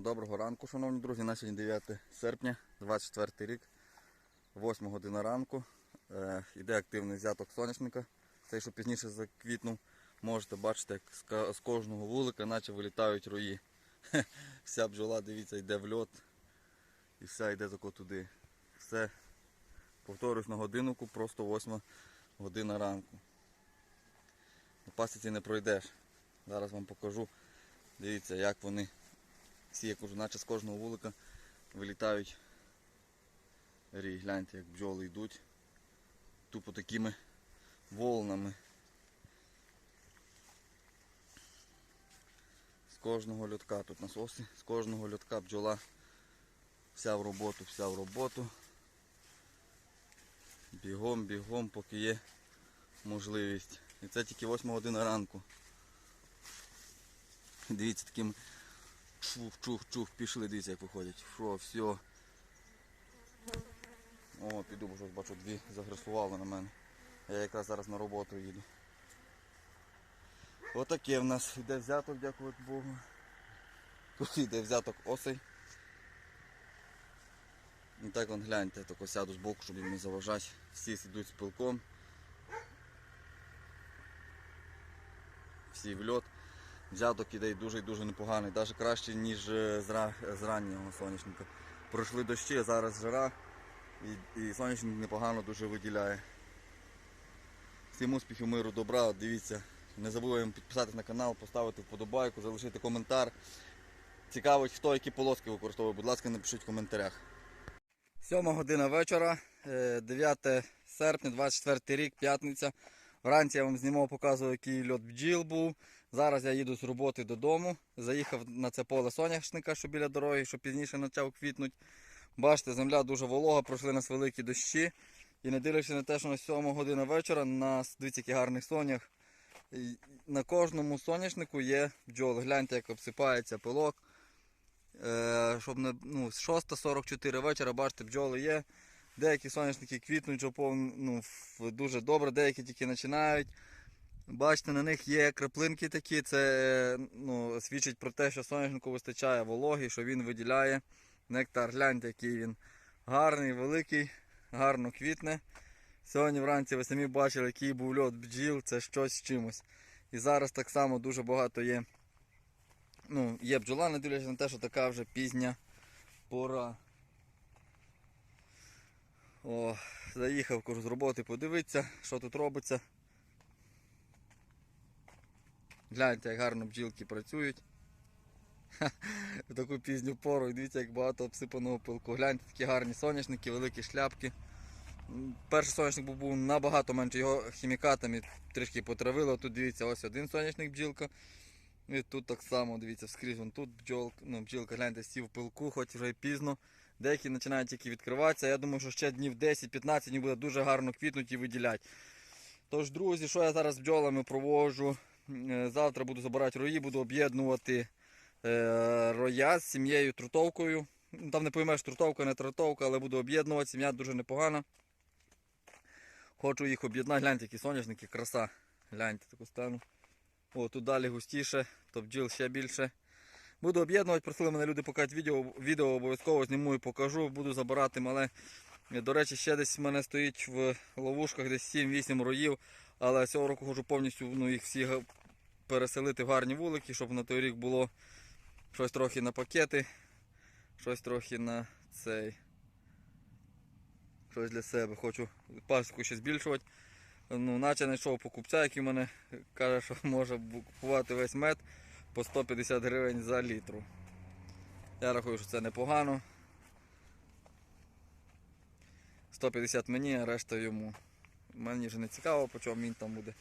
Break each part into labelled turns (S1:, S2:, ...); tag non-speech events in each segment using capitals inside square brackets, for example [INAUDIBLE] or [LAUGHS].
S1: Доброго ранку, шановні друзі. На сьогодні 9 серпня, 24 рік, 8 година ранку. Е, іде активний взяток соняшника. Цей, що пізніше заквітнув, можете бачити, як з кожного вулика наче вилітають рої. Вся бджола, дивіться, йде в льот і вся йде тако туди. Все, повторюсь, на годинку, просто 8 година ранку. На пасіці не пройдеш. Зараз вам покажу. Дивіться, як вони всі, я кажу, наче з кожного вулика вилітають рій. Гляньте, як бджоли йдуть. Тупо такими волнами. З кожного льотка тут насоси, з кожного льотка бджола вся в роботу, вся в роботу. Бігом, бігом, поки є можливість. І це тільки 8 година ранку. Дивіться, таким чух, чух, чух, пішли, дивіться, як виходять. Що, все. О, піду, бо щось бачу, дві загресували на мене. Я якраз зараз на роботу їду. Отаке в нас йде взяток, дякувати Богу. Тут йде взяток осей. І так вон гляньте, тако сяду з боку, щоб їм не заважати. Всі сидуть з пилком. Всі в льот. Взяток іде дуже і дуже непоганий, навіть краще, ніж е, з, раннього соняшника. Пройшли дощі, а зараз жара і, і соняшник непогано дуже виділяє. Всім успіхів, миру, добра, дивіться. Не забуваємо підписатись на канал, поставити вподобайку, залишити коментар. Цікавить, хто які полоски використовує, будь ласка, напишіть в коментарях. 7 година вечора, е, 9 серпня, 24 рік, п'ятниця. Вранці я вам знімав, показував, який льот бджіл був. Зараз я їду з роботи додому. Заїхав на це поле соняшника, що біля дороги, що пізніше почав квітнути. Бачите, земля дуже волога, пройшли нас великі дощі. І не дивлячись на те, що на 7 година вечора, на дивіться, який гарний сонях. На кожному соняшнику є бджоли. Гляньте, як обсипається пилок. Е, щоб не, ну, 6.44 вечора, бачите, бджоли є. Деякі соняшники квітнуть вже повн- ну, дуже добре, деякі тільки починають. Бачите, на них є краплинки такі, це е, ну, свідчить про те, що соняшнику вистачає вологи, що він виділяє нектар. Гляньте, який він гарний, великий, гарно квітне. Сьогодні вранці ви самі бачили, який був льот бджіл, це щось з чимось. І зараз так само дуже багато є. Ну, є бджола, не дивлячись на те, що така вже пізня пора. О, заїхав з роботи подивитися, що тут робиться. Гляньте, як гарно бджілки працюють. В таку пізню пору. Дивіться, як багато обсипаного пилку. Гляньте, такі гарні соняшники, великі шляпки. Перший соняшник був, набагато менше, його хімікатами трішки потравило. Тут дивіться, ось один соняшник бджілка. І тут так само, дивіться, вскрізь вон тут бджол, ну, бджілка, гляньте, сів пилку, хоч вже і пізно. Деякі починають тільки відкриватися. Я думаю, що ще днів 10-15 вони буде дуже гарно квітнути і виділяти. Тож, друзі, що я зараз бджолами проводжу? Е, Завтра буду забирати рої, буду об'єднувати е, роя з сім'єю трутовкою. Ну, Там не поймеш трутовка, не трутовка, але буду об'єднувати. Сім'я дуже непогана. Хочу їх об'єднати. Гляньте, які соняшники, краса. Гляньте таку стану. О, тут далі густіше, то бджіл ще більше. Буду об'єднувати, просили мене люди показати відео, відео обов'язково зніму і покажу, буду забирати мале. До речі, ще десь в мене стоїть в ловушках десь 7-8 роїв, але цього року хочу повністю ну, їх всі переселити в гарні вулики, щоб на той рік було щось трохи на пакети, щось трохи на цей. Щось для себе. Хочу пасіку ще збільшувати. Ну, наче знайшов покупця, який мене каже, що [LAUGHS] може купувати весь мед по 150 гривень за літру. Я рахую, що це непогано. 150 мені, а решта йому. Мені вже не цікаво, по чому він там буде.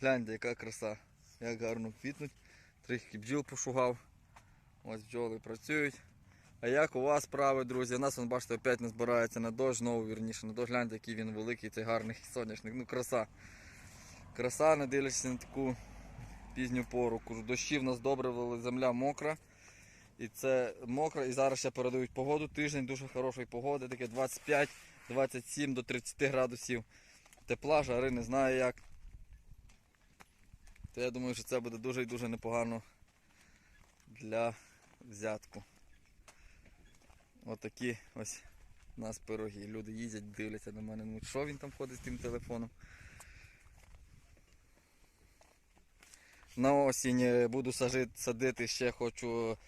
S1: Гляньте, яка краса, як гарно квітнуть. Трішки бджіл пошугав. Ось бджоли працюють. А як у вас справи, друзі? У нас, вон, бачите, опять не збирається на дощ, знову вірніше, на дощ, гляньте, який він великий, цей гарний соняшник. Ну, краса. Краса, не дивлячись на таку пізню пору. Дощі в нас добре вели, земля мокра. І це мокро. І зараз ще передають погоду. Тиждень дуже хорошої погоди, таке 25-27 до 30 градусів. Тепла, жари, не знаю як. То я думаю, що це буде дуже і дуже непогано для взятку. Отакі ось у нас пироги. Люди їздять, дивляться на мене. Ну що він там ходить з тим телефоном? На осінь е, буду сажити, садити ще хочу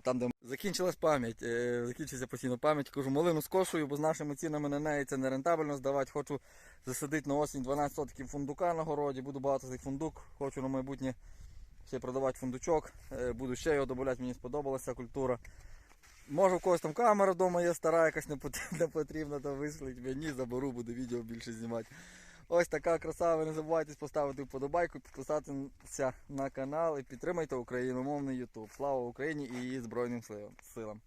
S1: там, де закінчилась пам'ять. е, Закінчиться постійно пам'ять. Кажу, малину скошую, бо з нашими цінами на неї це не рентабельно здавати. Хочу засадити на осінь 12 сотків фундука на городі. Буду багато цих фундук. Хочу на майбутнє ще продавати фундучок. Е, Буду ще його додавати, мені сподобалася культура. Може в когось там камера вдома є стара, якась не [LAUGHS] потрібна, то вислить мені, заберу, буду відео більше знімати. Ось така краса. Ви не забувайте поставити вподобайку, підписатися на канал і підтримайте україномовний YouTube. Слава Україні і її Збройним силам.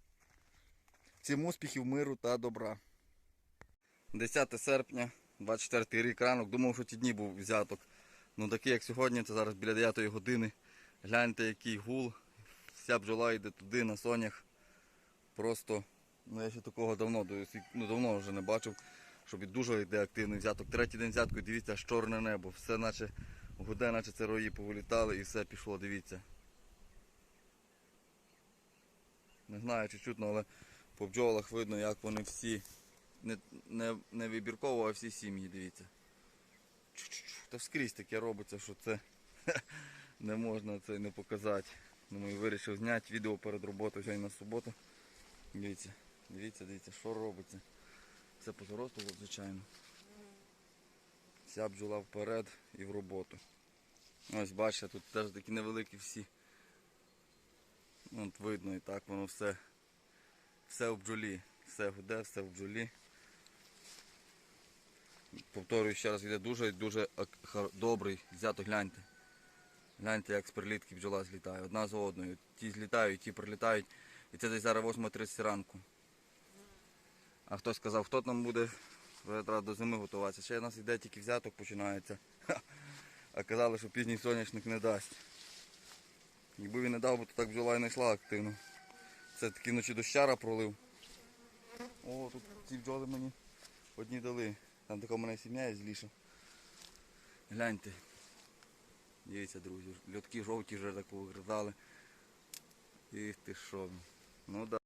S1: Всім успіхів, миру та добра. 10 серпня, 24 рік ранок. Думав, що ті дні був взяток. Ну такий, як сьогодні, це зараз біля 9 години. Гляньте, який гул. Вся бджола йде туди на сонях. Просто, ну я ще такого давно, ну, давно вже не бачив, щоб і дуже йде активний взяток. Третій день взятку, дивіться, аж чорне небо. Все наче гуде, наче це рої повилітали і все пішло, дивіться. Не знаю, чи чутно, але по бджолах видно, як вони всі не, не, не вибірково, а всі сім'ї, дивіться. Та скрізь таке робиться, що це [LAUGHS] не можна це не показати. Думаю, вирішив зняти відео перед роботою сьогодні на суботу. Дивіться, дивіться, дивіться, що робиться. Це по звичайно. Вся бджола вперед і в роботу. Ось бачите, тут теж такі невеликі всі. От видно і так воно все. Все в бджолі. Все гуде, все в бджолі. Повторюю ще раз, йде дуже дуже добрий. Взято гляньте. Гляньте, як з прилітки бджола злітає. Одна за одною. Ті злітають, ті прилітають. І це десь зараз 8.30 ранку. А хтось сказав, хто там буде до зими готуватися. Ще у нас йде тільки взяток починається. А казали, що пізній соняшник не дасть. Якби він не дав, бо то так бджола і не йшла активно. Це таки вночі дощара пролив. О, тут ці бджоли мені одні дали. Там така в мене сім'я є зліша. Гляньте. Дивіться, друзі, льотки жовті вже так повигризали. І ти що? Ну да.